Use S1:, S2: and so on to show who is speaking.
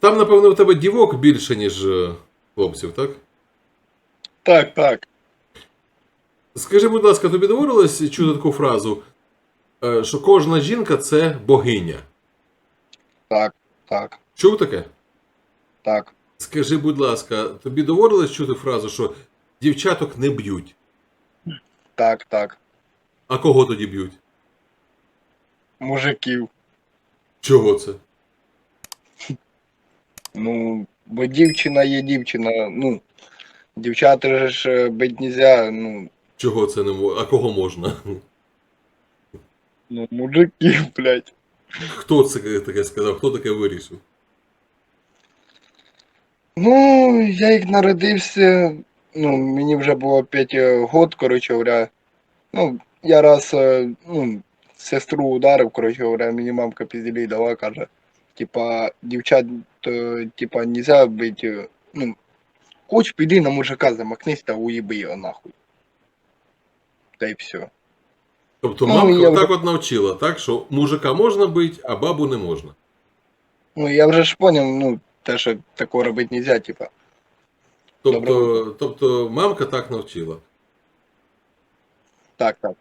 S1: Там, напевно, у тебе дівок більше, ніж е, хлопців, так?
S2: Так, так.
S1: Скажи, будь ласка, тобі доводилось чути таку фразу, е, що кожна жінка це богиня.
S2: Так, так,
S1: Чув таке?
S2: так.
S1: Скажи, будь ласка, тобі доводилось чути фразу, що дівчаток не б'ють.
S2: Так, так.
S1: А кого тоді б'ють?
S2: Мужиків.
S1: Чого це?
S2: Ну, бо дівчина є дівчина. Ну, дівчата же ж е, бить нельзя, ну,
S1: Чого це не можна? А кого можна?
S2: ну, мужиків, блядь.
S1: Хто це таке сказав? Хто таке вирішив?
S2: Ну, я як народився, ну, мені вже було 5 год, коротше говоря. Ну, я раз, е, ну, сестру ударив, коротше говоря, мені мамка пізділі дала, каже, типа, дівчат, е, типа, нельзя бити, е, ну, хоч піди на мужика замахнись та уїби його нахуй. Та й все.
S1: Тобто
S2: Ну,
S1: мамка
S2: я
S1: так
S2: вже-
S1: от навчила, так, що мужика можна бити, а бабу не можна.
S2: Ну, я вже ж поняв, ну, те, що такого робити нельзя, типа.
S1: Тобто,
S2: Добре.
S1: тобто мамка так навчила.
S2: Так, так.